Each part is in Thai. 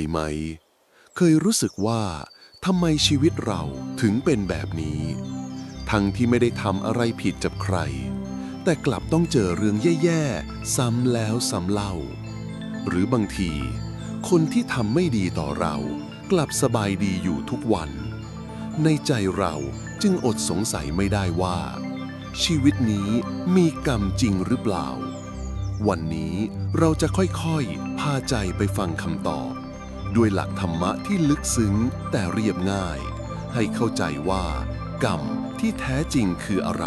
ยไหม เคยรู้สึกว่าทำไมชีวิตเราถึงเป็นแบบนี้ ทั้งที่ไม่ได้ทำอะไรผิดกับใคร แต่กลับต้องเจอเรื่องแย่ๆ ซ้ำแล้วซ้ำเล่า หรือบางที คนที่ทำไม่ดีต่อเรากลับสบายดีอยู่ทุกวัน ในใจเราจึงอดสงสัยไม่ได้ว่า ชีวิตนี้มีกรรมจริงหรือเปล่า วันนี้เราจะค่อยๆ พาใจไปฟังคำตอบ ด้วยหลักธรรมะที่ลึกซึ้งแต่เรียบง่าย ให้เข้าใจว่า กรรมที่แท้จริงคืออะไร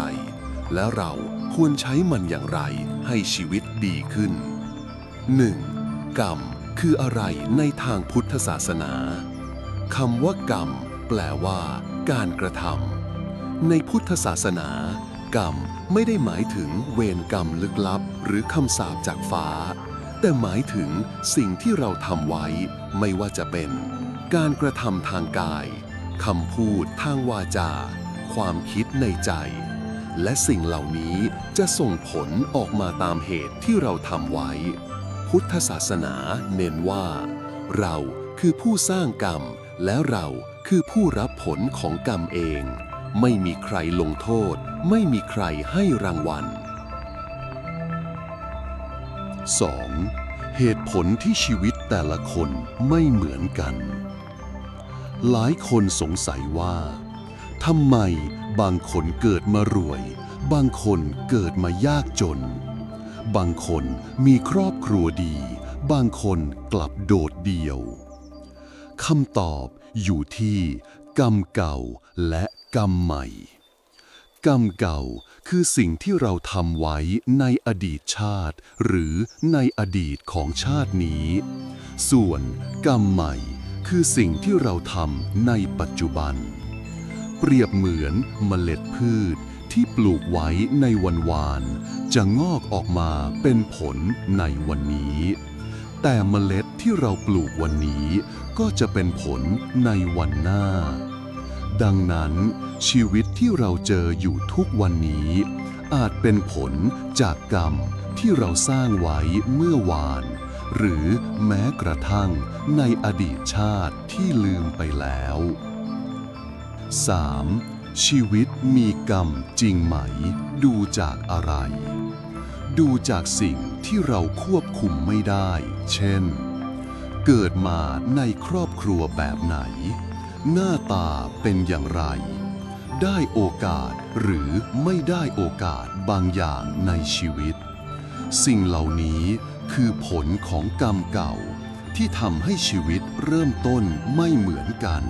และเราควรใช้มันอย่างไรให้ชีวิตดีขึ้น 1. กรรมคืออะไรในทางพุทธศาสนาคำว่ากรรม แปลว่า การกระทำในพุทธศาสนา กรรมไม่ได้หมายถึงเวรกรรมลึกลับ หรือคำสาปจากฟ้า แต่หมายถึงสิ่งที่เราทำไว้ไม่ว่าจะเป็น การกระทำทางกายคำพูดทางวาจา ความคิดในใจ และสิ่งเหล่านี้จะส่งผลออกมาตามเหตุที่เราทำไว้ พุทธศาสนาเน้นว่า เราคือผู้สร้างกรรม และเราคือผู้รับผลของกรรมเอง ไม่มีใครลงโทษ ไม่มีใครให้รางวัล 2. เหตุผลที่ชีวิตแต่ละคนไม่เหมือนกัน หลายคนสงสัยว่าทำไมบางคนเกิดมารวย บางคนเกิดมายากจน บางคนมีครอบครัวดี บางคนกลับโดดเดี่ยวคำตอบอยู่ที่กรรมเก่าและกรรมใหม่ กรรมเก่าคือสิ่งที่เราทำไว้ในอดีตชาติ หรือในอดีตของชาตินี้ ส่วนกรรมใหม่คือสิ่งที่เราทำในปัจจุบัน เปรียบเหมือนเมล็ดพืชที่ปลูกไว้ในวันวาน จะงอกออกมาเป็นผลในวันนี้ แต่เมล็ดที่เราปลูกวันนี้ก็จะเป็นผลในวันหน้า ดังนั้นชีวิตที่เราเจออยู่ทุกวันนี้ อาจเป็นผลจากกรรมที่เราสร้างไว้เมื่อวาน หรือแม้กระทั่งในอดีตชาติที่ลืมไปแล้ว 3. ชีวิตมีกรรมจริงไหม ดูจากอะไร ดูจากสิ่งที่เราควบคุมไม่ได้ เช่น เกิดมาในครอบครัวแบบไหน หน้าตาเป็นอย่างไร ได้โอกาสหรือไม่ได้โอกาสบางอย่างในชีวิต สิ่งเหล่านี้คือผลของกรรมเก่าที่ทำให้ชีวิตเริ่มต้นไม่เหมือนกัน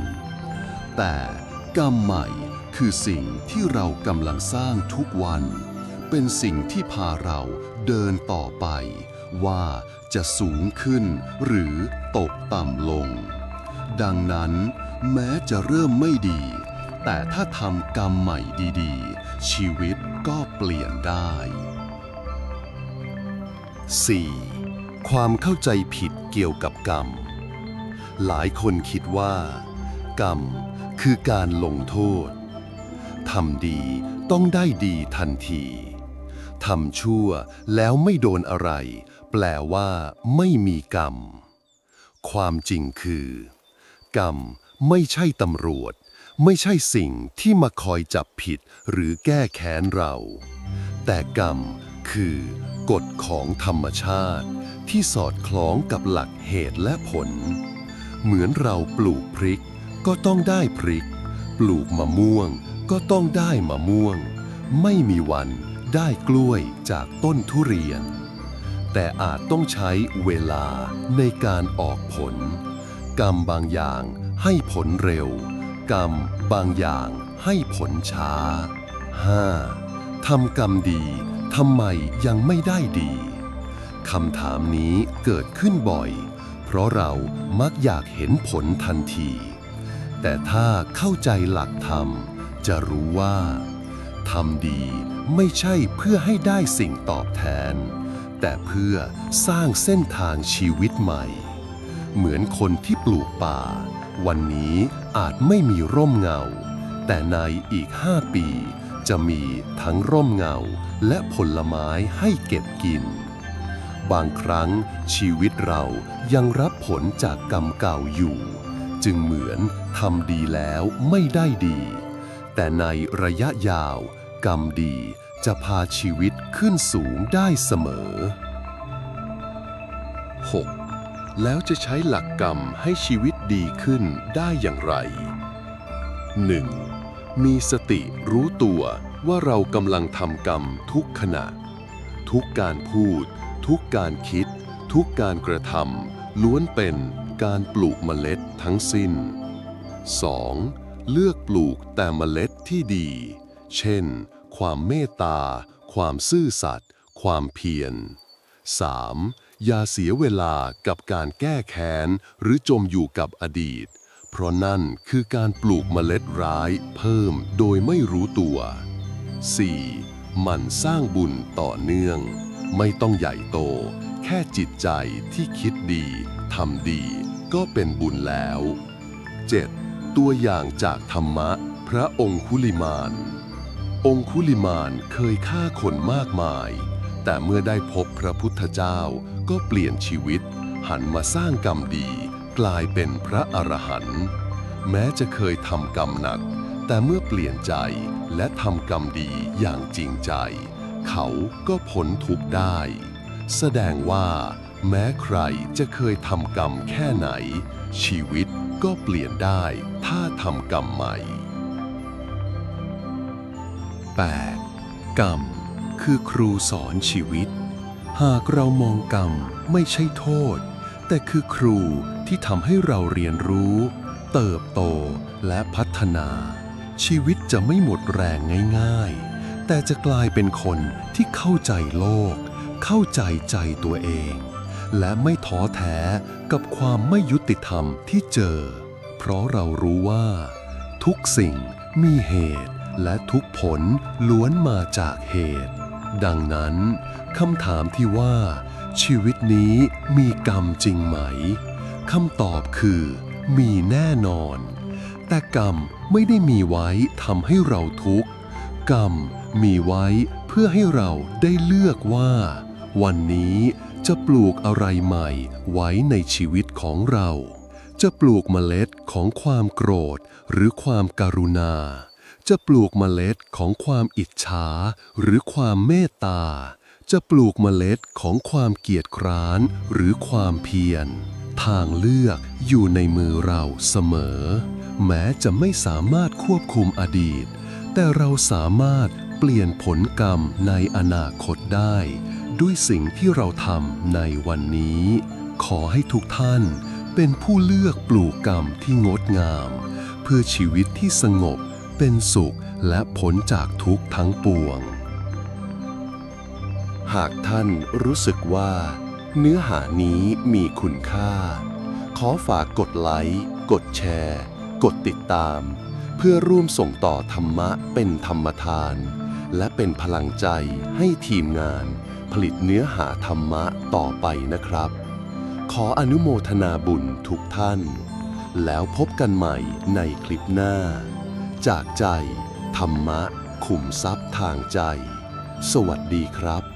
แต่กรรมใหม่คือสิ่งที่เรากำลังสร้างทุกวัน เป็นสิ่งที่พาเราเดินต่อไป ว่าจะสูงขึ้นหรือตกต่ำลง ดังนั้น แม้จะเริ่มไม่ดี แต่ถ้าทำกรรมใหม่ดีๆ ชีวิตก็เปลี่ยนได้ 4. ความเข้าใจผิดเกี่ยวกับกรรม หลายคนคิดว่า กรรมคือการลงโทษทำดีต้องได้ดีทันทีทำชั่วแล้วไม่โดนอะไร แปลว่าไม่มีกรรม ความจริงคือ กรรม ไม่ใช่ตำรวจ ไม่ใช่สิ่งที่มาคอยจับผิดหรือแก้แค้นเรา แต่กรรมคือกฎของธรรมชาติ ที่สอดคล้องกับหลักเหตุและผล เหมือนเราปลูกพริก ก็ต้องได้พริก ปลูกมะม่วง ก็ต้องได้มะม่วง ไม่มีวันได้กล้วยจากต้นทุเรียน แต่อาจต้องใช้เวลาในการออกผล กรรมบางอย่าง ให้ผลเร็ว กรรมบางอย่างให้ผลช้า 5. ทำกรรมดีทำไมยังไม่ได้ดีคำถามนี้เกิดขึ้นบ่อย เพราะเรามักอยากเห็นผลทันที แต่ถ้าเข้าใจหลักธรรม จะรู้ว่าทำดีไม่ใช่เพื่อให้ได้สิ่งตอบแทน แต่เพื่อสร้างเส้นทางชีวิตใหม่ เหมือนคนที่ปลูกป่า วันนี้อาจไม่มีร่มเงา แต่ในอีกห้าปี จะมีทั้งร่มเงาและผลไม้ให้เก็บกิน บางครั้งชีวิตเรายังรับผลจากกรรมเก่าอยู่ จึงเหมือนทำดีแล้วไม่ได้ดี แต่ในระยะยาว กรรมดีจะพาชีวิตขึ้นสูงได้เสมอ 6. แล้วจะใช้หลักกรรมให้ชีวิตดีขึ้นได้อย่างไร 1. มีสติรู้ตัวว่าเรากำลังทำกรรมทุกขณะ ทุกการพูด ทุกการคิด ทุกการกระทำล้วนเป็นการปลูกเมล็ดทั้งสิ้น 2. เลือกปลูกแต่เมล็ดที่ดี เช่น ความเมตตา ความซื่อสัตย์ ความเพียร 3. อย่าเสียเวลากับการแก้แค้น หรือจมอยู่กับอดีต เพราะนั่นคือการปลูกเมล็ดร้ายเพิ่มโดยไม่รู้ตัว 4. หมันสร้างบุญต่อเนื่อง ไม่ต้องใหญ่โต แค่จิตใจที่คิดดีทำดี ก็เป็นบุญแล้ว 7. ตัวอย่างจากธรรมะ พระองคุลิมาน องคุลิมานเคยฆ่าคนมากมาย แต่เมื่อได้พบพระพุทธเจ้าก็เปลี่ยนชีวิต หันมาสร้างกรรมดี กลายเป็นพระอรหันต์แม้จะเคยทำกรรมหนัก แต่เมื่อเปลี่ยนใจและทำกรรมดีอย่างจริงใจ เขาก็พ้นทุกข์ได้ แสดงว่า แม้ใครจะเคยทำกรรมแค่ไหน ชีวิตก็เปลี่ยนได้ถ้าทำกรรมใหม่ 8. กรรม คือครูสอนชีวิต หากเรามองกรรมไม่ใช่โทษ แต่คือครูที่ทำให้เราเรียนรู้ เติบโตและพัฒนา ชีวิตจะไม่หมดแรงง่าย ๆ แต่จะกลายเป็นคนที่เข้าใจโลก เข้าใจใจตัวเอง และไม่ท้อแท้กับความไม่ยุติธรรมที่เจอ เพราะเรารู้ว่า ทุกสิ่งมีเหตุและทุกผลล้วนมาจากเหตุ ดังนั้นคำถามที่ว่า ชีวิตนี้มีกรรมจริงไหมคำตอบคือ มีแน่นอน แต่กรรมไม่ได้มีไว้ทำให้เราทุกข์ กรรมมีไว้เพื่อให้เราได้เลือกว่า วันนี้จะปลูกอะไรใหม่ไว้ในชีวิตของเรา จะปลูกเมล็ดของความโกรธหรือความการุณา จะปลูกเมล็ดของความอิจฉาหรือความเมตตา จะปลูกเมล็ดของความเกียจคร้านหรือความเพียร ทางเลือกอยู่ในมือเราเสมอ แม้จะไม่สามารถควบคุมอดีต แต่เราสามารถเปลี่ยนผลกรรมในอนาคตได้ ด้วยสิ่งที่เราทำในวันนี้ ขอให้ทุกท่านเป็นผู้เลือกปลูกกรรมที่งดงาม เพื่อชีวิตที่สงบ เป็นสุขและพ้นจากทุกข์ทั้งปวง หากท่านรู้สึกว่า เนื้อหานี้มีคุณค่า ขอฝากกดไลค์ กดแชร์ กดติดตาม เพื่อร่วมส่งต่อธรรมะเป็นธรรมทาน และเป็นพลังใจให้ทีมงาน ผลิตเนื้อหาธรรมะต่อไปนะครับ ขออนุโมทนาบุญทุกท่านแล้วพบกันใหม่ในคลิปหน้า จากใจ ธรรมะขุมทรัพย์ทางใจ สวัสดีครับ